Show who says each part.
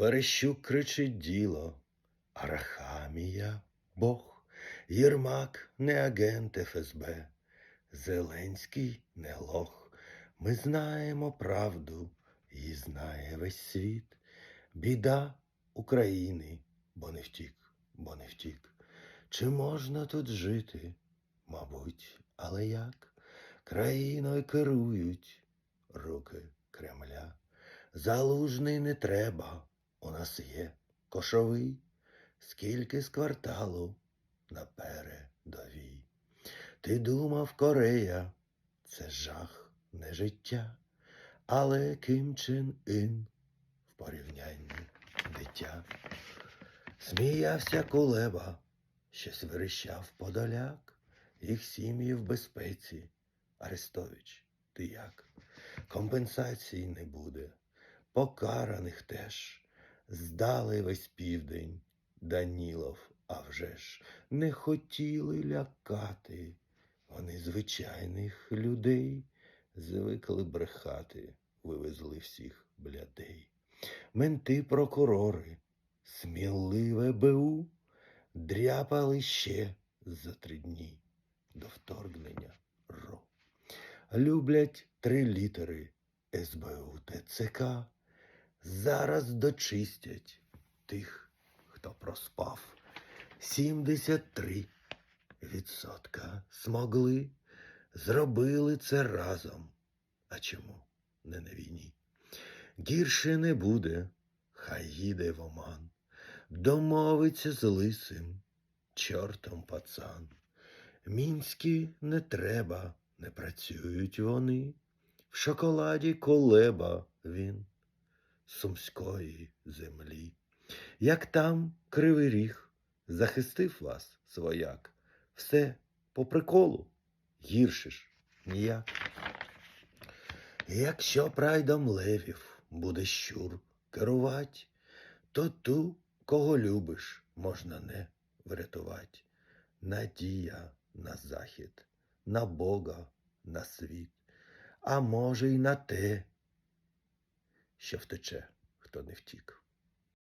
Speaker 1: Верещук кричить діло, Арахамія Бог, Єрмак не агент ФСБ, Зеленський не лох. Ми знаємо правду, і знає весь світ. Біда України, бо не втік, бо не втік. Чи можна тут жити? Мабуть, але як? Країною керують руки Кремля. Залужний не треба, у нас є кошовий, скільки з кварталу на передовій. Ти думав, Корея, це жах, не життя, але Ким Чен Ін в порівнянні дитя. Сміявся Кулеба, щось верещав Подоляк, їх сім'ї в безпеці. Арестович, ти як? Компенсації не буде, покараних теж. Здали весь південь, Данілов, а вже ж, не хотіли лякати. Вони звичайних людей звикли брехати, вивезли всіх блядей. Менти прокурори, сміливе БУ, дряпали ще за три дні до вторгнення РО. Люблять три літери СБУ ТЦК. Зараз дочистять тих, хто проспав. 73 відсотка змогли, зробили це разом. А чому не на війні? Гірше не буде, хай їде в оман, домовиться з лисим, чортом пацан. Мінські не треба, не працюють вони. В шоколаді колеба він сумської землі. Як там кривий ріг захистив вас, свояк, все по приколу, гірше ж ніяк. Якщо прайдом левів буде щур керувать, то ту, кого любиш, можна не врятувати. Надія на захід, на Бога, на світ, а може й на те, що втече, хто не втік.